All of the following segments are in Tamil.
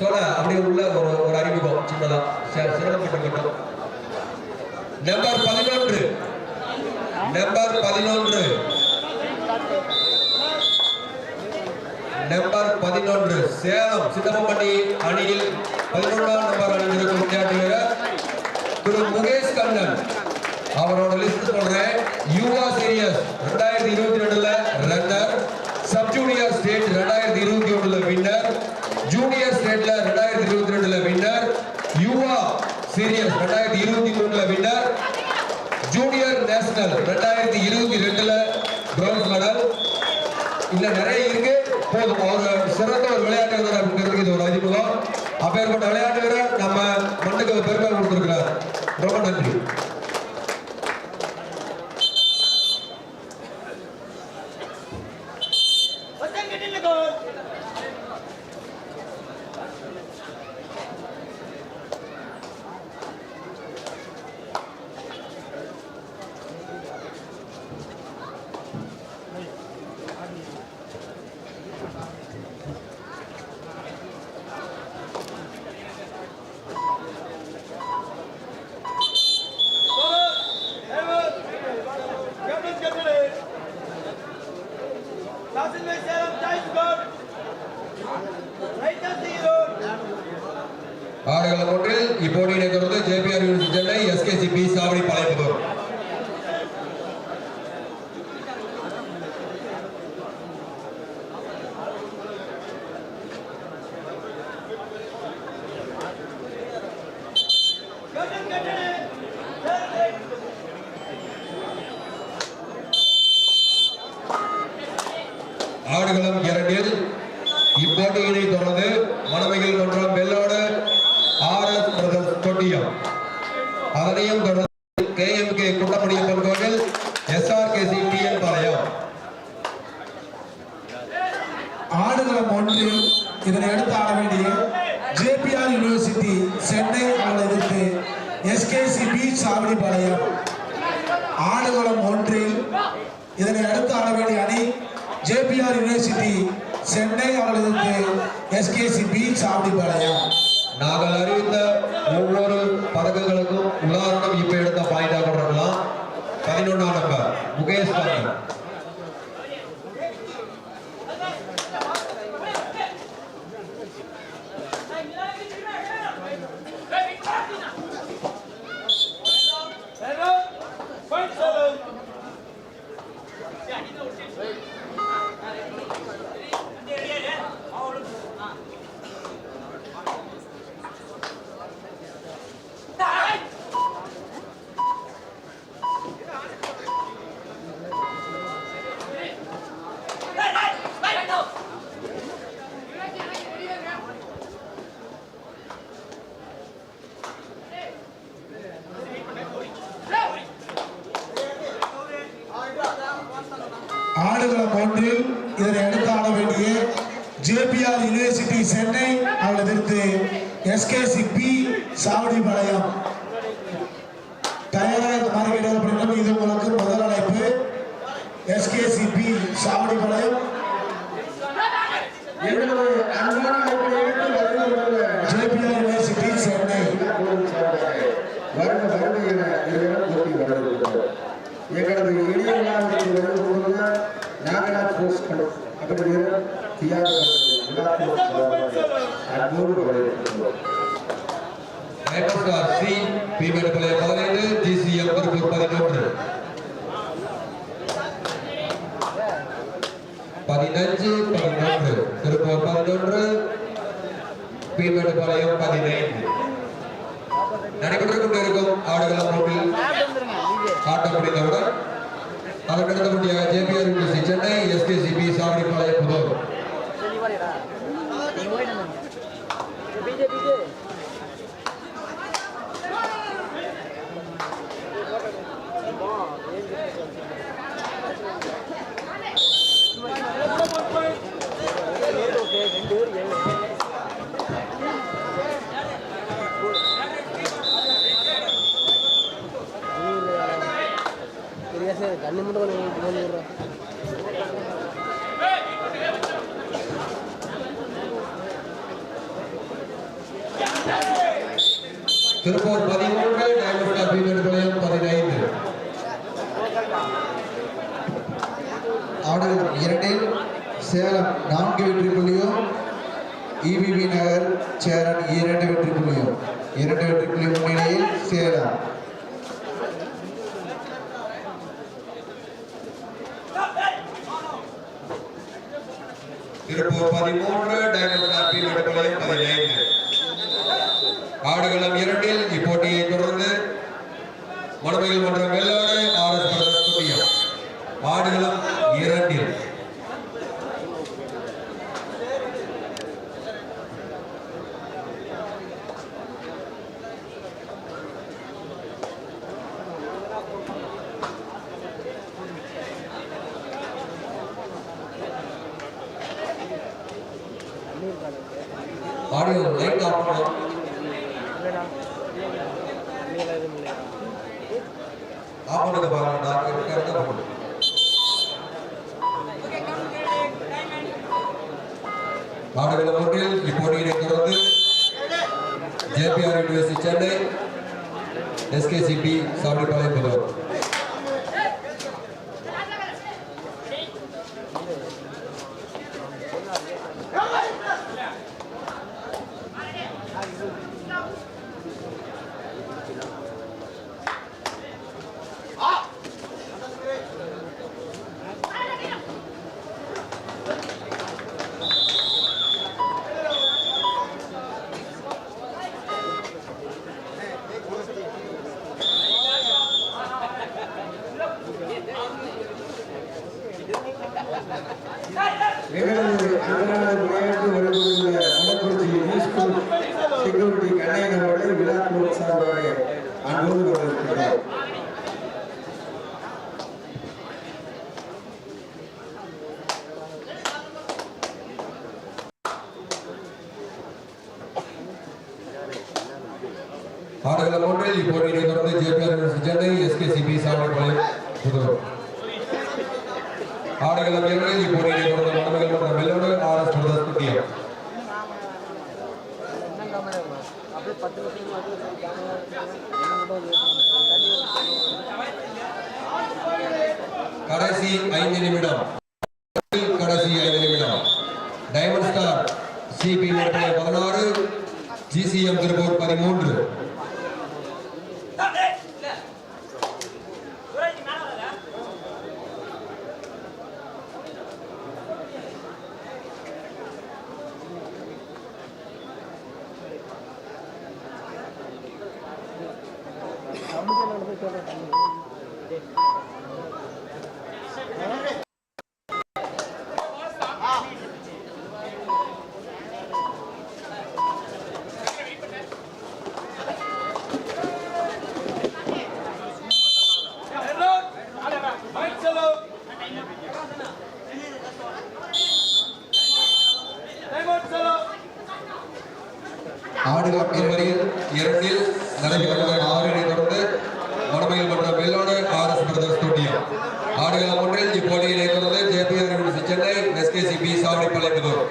சொல்ல அப்படி உள்ள ஒரு ஒரு அறிமுகம் சின்னதா. ச- நம்பர் பதினொன்று. நம்பர் பதினொன்று. நம்பர் பதினொன்று. சேலம் சின்னப்பம்பட்டி அணியில் பதினொன்றாம் நம்பர் அணிந்திருக்கும் விளையாட்டு வீரர் திரு முகேஷ் கண்ணன். அவரோட லிஸ்ட் சொல்றேன். யுவா சீரியஸ் ரெண்டாயிரத்தி இருபத்தி ரெண்டுல ரன்னர் சிறந்த ஒரு விளையாட்டு வீரர் அப்படிங்கிறதுக்கு இது ஒரு அறிமுகம். அப்பேற்பட்ட விளையாட்டு வீரர் நம்ம மண்ணுக்கு பெருமை கொடுத்திருக்கிறார். ரொம்ப நன்றி. ஆடுகளம் ஒன்றில் இப்போட்டியினை தொடர்ந்து JPR university Chennai SKC P Savadi Palayamputhur ஆடுகளம் இரண்டில் இப்போட்டியினை தொடர்ந்து மணமையில் மன்றம் Vellode R S brothers Thottiyam அதனையும் தொடர்ந்து கே எம் கே குண்டமணியப்பன் கோவில் எஸ்ஆர்கேசி டிஎன் பாளையம் ஆடுகளம் ஒன்றில் இதனை அடுத்து ஆட வேண்டிய ஜேபிஆர் யூனிவர்சிட்டி சென்னை அவர்கள் எதிர்த்து எஸ்கேசி பீச் சாவடிபாளையம் ஆடுகளம் ஒன்றில் இதனை அடுத்து ஆட வேண்டிய அணி ஜேபிஆர் யூனிவர்சிட்டி சென்னை அவர்கள் எஸ்கேசி பீச் சாவடிபாளையம் நாங்கள் அறிவித்த ஒவ்வொரு பதக்கங்களுக்கும் உதாரணம் இப்ப எடுத்த பாயிண்டாக கொண்டிருக்கலாம் பதினொன்னாம் நம்பர் முகேஷ் பாண்டி ஆடுகளம் ஒன்றில் இதனை அடுத்து ஆட வேண்டிய ஜேபிஆர் யூனிவர்சிட்டி சென்னை அவர்கள் எதிர்த்து எஸ்கேசி பி சாவடிபாளையம். தயாராக கிடையாது அப்படின்னா இது உங்களுக்கு முதல் அழைப்பு. SKC P Savadipalayam university Chennai. எங்களது இளைய விழாவிற்கு வருவது போது நாகராஜ் அப்படி தியாக அன்போடு வரவேற்கின்றோம். மேட்டஸ்டார் சி பீமெடுப்பலை பதினைந்து ஜிசிஎம் திருப்பூர் பதினொன்று பதினஞ்சு பதினொன்று திருப்பூர் பதினொன்று பீமெடுப்பாளையம் பதினைந்து பதிமூன்று டைமண்ட் ஹாப்பி வெட்டுகளை ஆடுகளம் இரண்டில் இப்போட்டியை தொடர்ந்து மறுமையில் மன்ற வெள்ள వేసి ఇచ్చండి ఎస్కేసిపి సాగుపాలెం విలువ அவர்களை விழா குழு சார்பாக அன்போடு todo அகில ஒன்றில் இப்போட்டியில் இருக்கிறது. JPR Chennai SKC P Savadipalayamputhur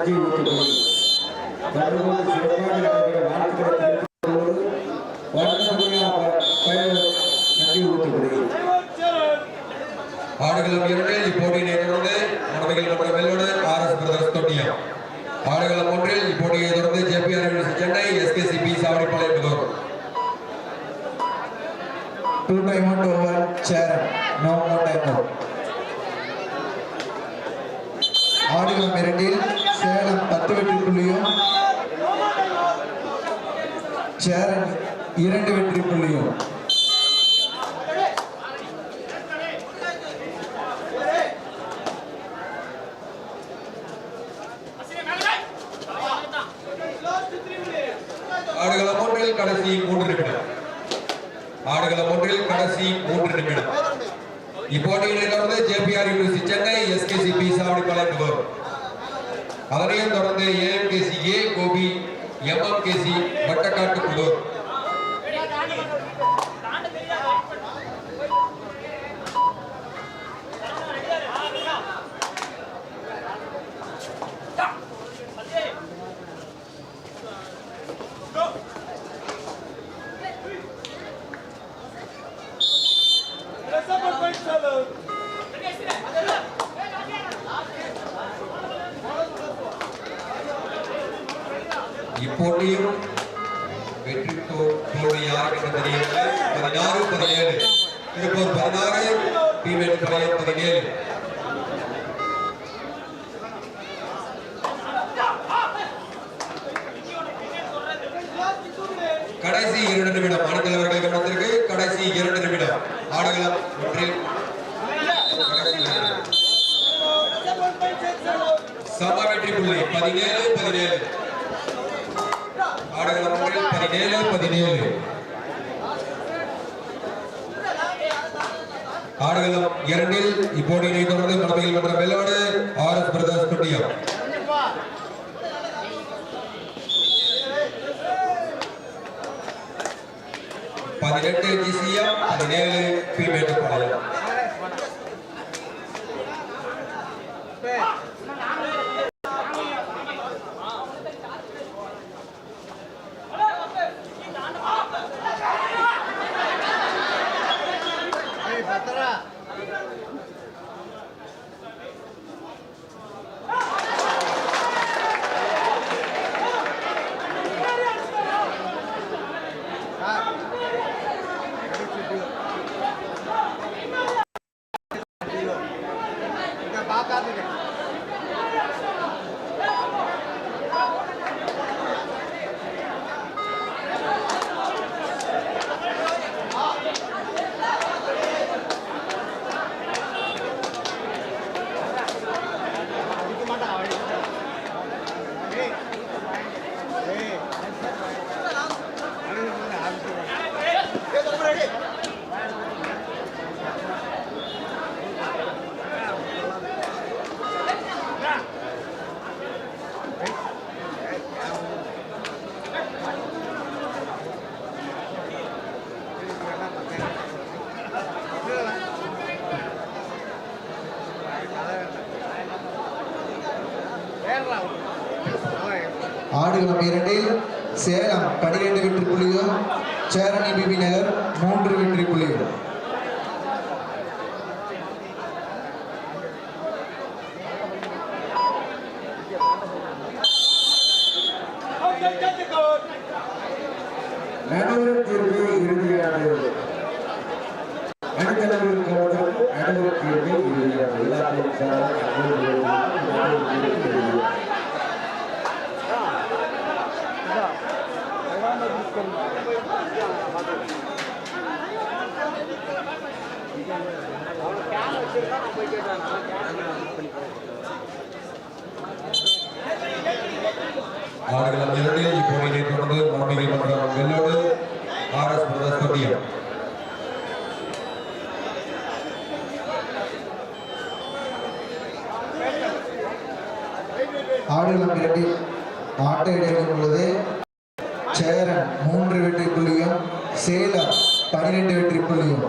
Sanjay Uthukudi வரும்போது சிறப்பாக நடக்கிற ஆடுகளம் ஒன்றில் கடைசி மூன்று நிமிடம். ஆடுகளம் ஒன்றில் கடைசி மூன்று நிமிடம். இப்போட்டியினை தொடர்ந்து JPR university Chennai SKCP Savadipalayam நுகர்வோர் அதனையும் தொடர்ந்து AMKC A Gobi MMKC Vattakattu Pudur இப்போட்டியும் வெற்றி தோல்வி யாருக்கு தெரியவில்லை பதினாறு பதினேழு. திருப்பூர் பதினாறு பதினேழு கடைசி இரண்டு நிமிடம். அணித்தலைவர்கள் கவனத்திற்கு கடைசி இரண்டு நிமிடம். ஆடுகளம் ஒன்றில். சம வெற்றி புள்ளி. பதினேழு பதினேழு. பதினேழு பதினேழு. ஆடுகளம் இரண்டில் இப்போட்டியினை தொடர்ந்து மனமையில் மன்ற வெள்ளாடு ஆர் எஸ் பிரதாஸ் குட்டியம் பதினெட்டு ஜிசிஎம் பதினேழு பீமேட்டுப்பாளையம் ஆடுகளம் ஆடுகளம் இரண்டில் ஆட்ட இடைவெளி உள்ளது. சேரன் மூன்று வெற்றி புள்ளியும் சேலம் பனிரெண்டு வெற்றி புள்ளியும்.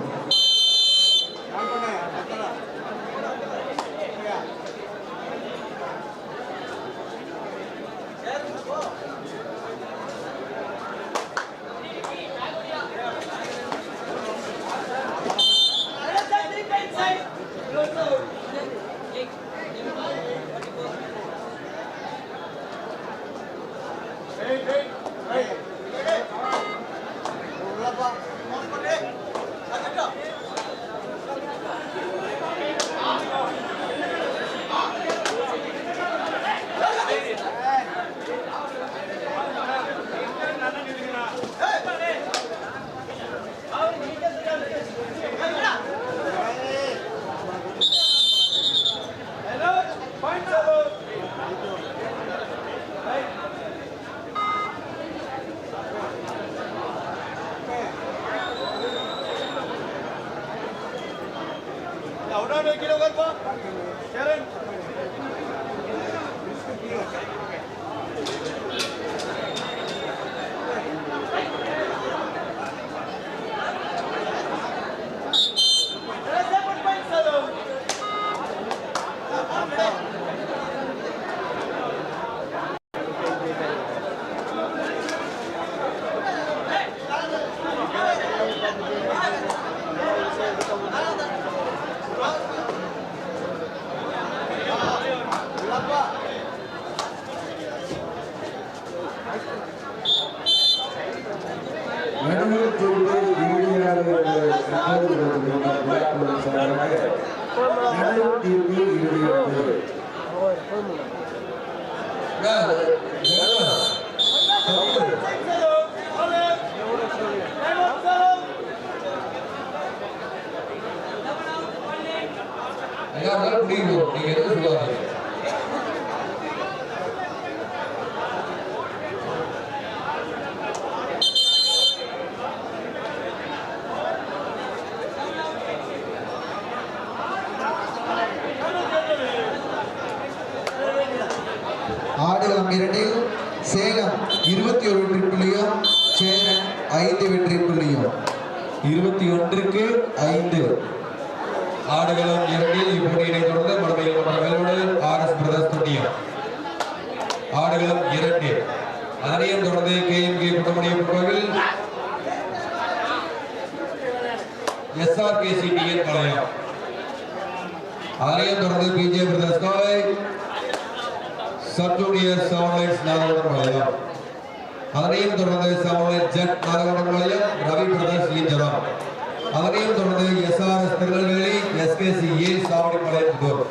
அதனையும் தொடர்ந்து S SRS Tirunelveli SKCA Savadipalayamputhur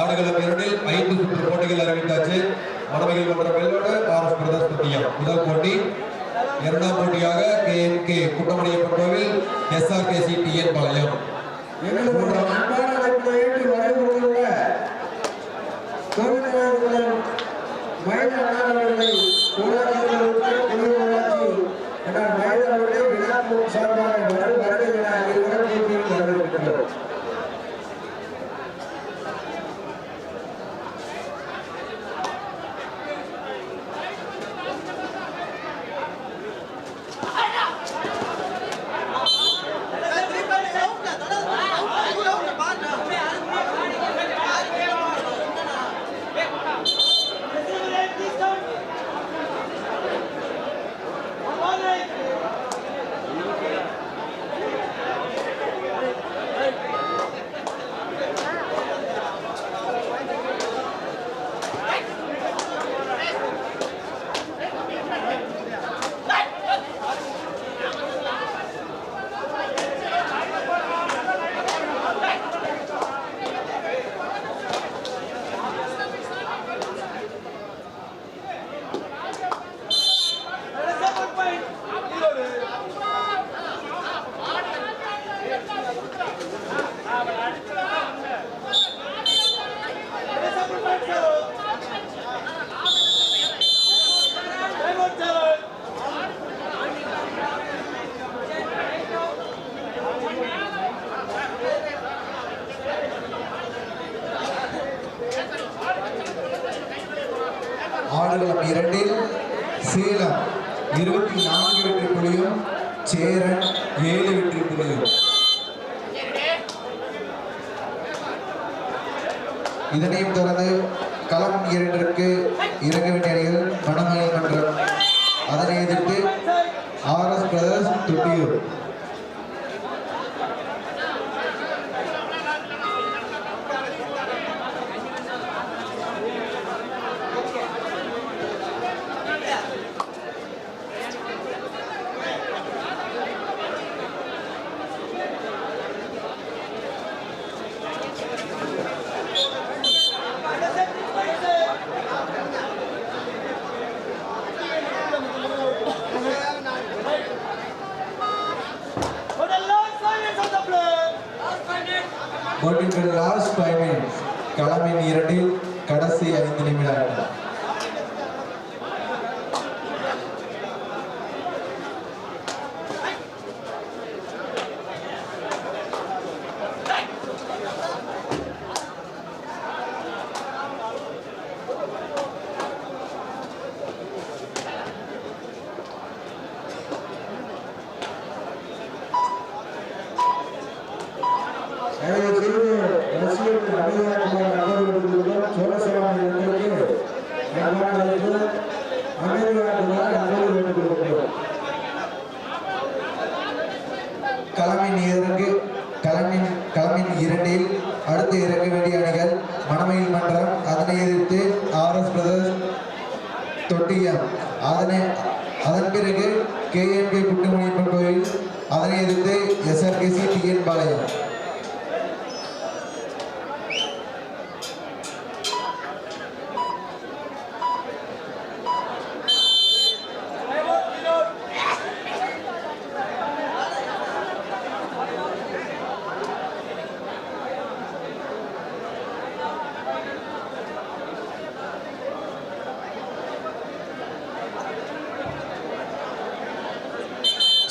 ஆடுகளம் இரண்டில் ஐந்து சுற்று போட்டிகள் அறிவித்தாச்சு. மடமையில் மற்றும் வெள்ளோடு ஆர்எஸ் பிரதர்ஸ் பத்தியம் முதல் போட்டி இரண்டாம் போட்டியாக கே எம் கே குட்டமணியப்பன் கோவில் எஸ்ஆர்கேசி டிஎன் பாளையம். மனித সরকার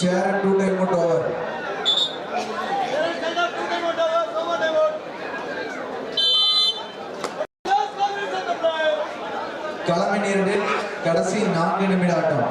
chair and two time out over. கலமை நேரில் கடைசி நான்கு நிமிட ஆட்டம்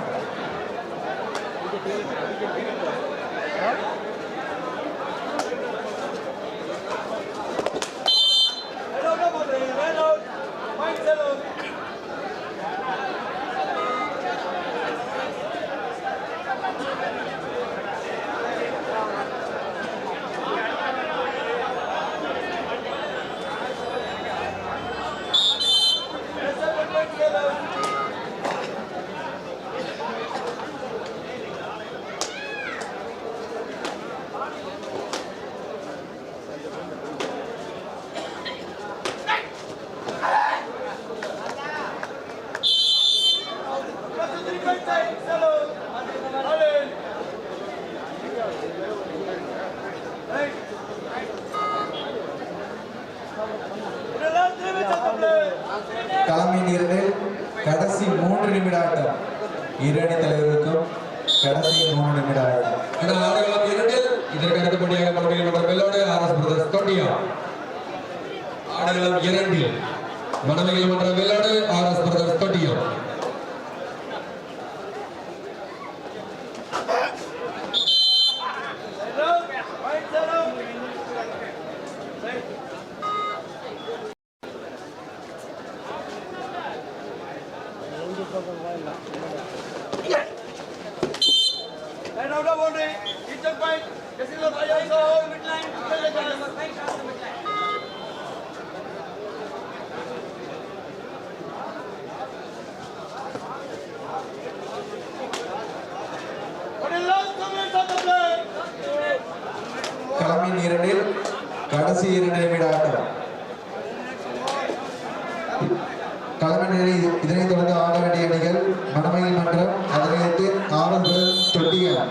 பாண்டியா ஆடகளம் இரண்டு மனமையில் மன்ற வேளாடு ஆர் எஸ் பிரதர்ஸ் பட்டியம் களமின் நீரலில் கடைசி இரண்டு நிமிட ஆட்டம் களமின் இதனைத் தொடர்ந்து ஆட வேண்டிய அணிகள் மணமையில் மன்றம் அதனையடுத்து ஆறு தொட்டியம்